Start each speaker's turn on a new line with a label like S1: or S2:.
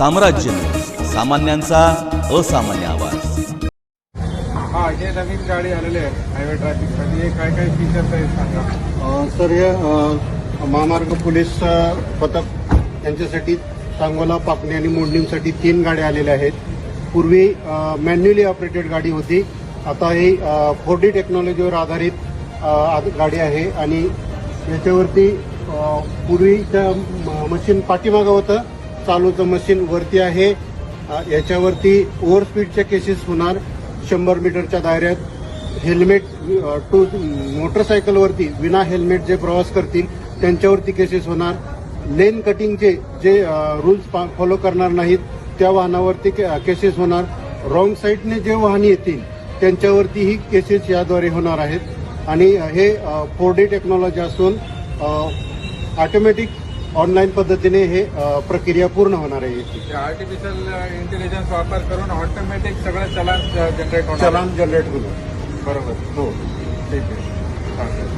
S1: साम्राज्य. सामान्यांचा असामान्य आवाज.
S2: हा हे नवीन गाडी आलेले आहे हायवे ट्रॅफिकसाठी हे काय काय फीचर्स आहेत सांगा?
S3: अ, सर हे अ, महामार्ग पोलीस अ, पथक यांच्यासाठी सांगोला पापणी आणि मोडणीसाठी तीन गाड्या आलेल्या आहेत. पूर्वी मॅन्युअली ऑपरेटेड गाडी होती. आता ही फोर डी टेक्नॉलॉजीवर आधारित अ, आध- गाडी आहे आणि याच्यावरती अ, पूर्वीचं म- मशीन पाठीमागं होतं. चालूचं मशीन वरती आहे. याच्यावरती ओव्हर स्पीडच्या केसेस होणार शंभर मीटरच्या दायऱ्यात. हेल्मेट टू मोटरसायकलवरती विना हेल्मेट जे प्रवास करतील त्यांच्यावरती केसेस होणार. लेन कटिंगचे जे रूल्स फॉलो करणार नाहीत त्या वाहनावरती केसेस होणार. रॉंग साईडने जे वाहने येतील त्यांच्यावरतीही केसेस याद्वारे होणार आहेत. आणि हे फोर डी टेक्नॉलॉजी असून ऑटोमॅटिक ऑनलाईन पद्धतीने हे प्रक्रिया पूर्ण होणार आहे
S2: आर्टिफिशियल इंटेलिजन्स वापर करून ऑटोमॅटिक सगळं चलान जनरेट होणार
S3: चलान जनरेट होणार.
S2: बरोबर.
S3: हो.
S2: ठीक आहे.